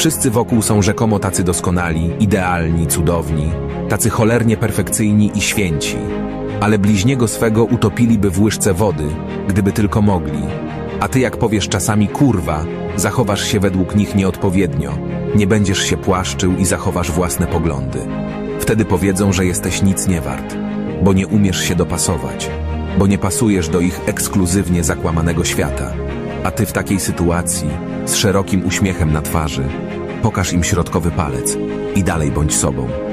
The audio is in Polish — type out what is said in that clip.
Wszyscy wokół są rzekomo tacy doskonali, idealni, cudowni, tacy cholernie perfekcyjni i święci. Ale bliźniego swego utopiliby w łyżce wody, gdyby tylko mogli. A ty jak powiesz czasami kurwa, zachowasz się według nich nieodpowiednio, nie będziesz się płaszczył i zachowasz własne poglądy. Wtedy powiedzą, że jesteś nic nie wart, bo nie umiesz się dopasować, bo nie pasujesz do ich ekskluzywnie zakłamanego świata. A ty w takiej sytuacji, z szerokim uśmiechem na twarzy, pokaż im środkowy palec i dalej bądź sobą.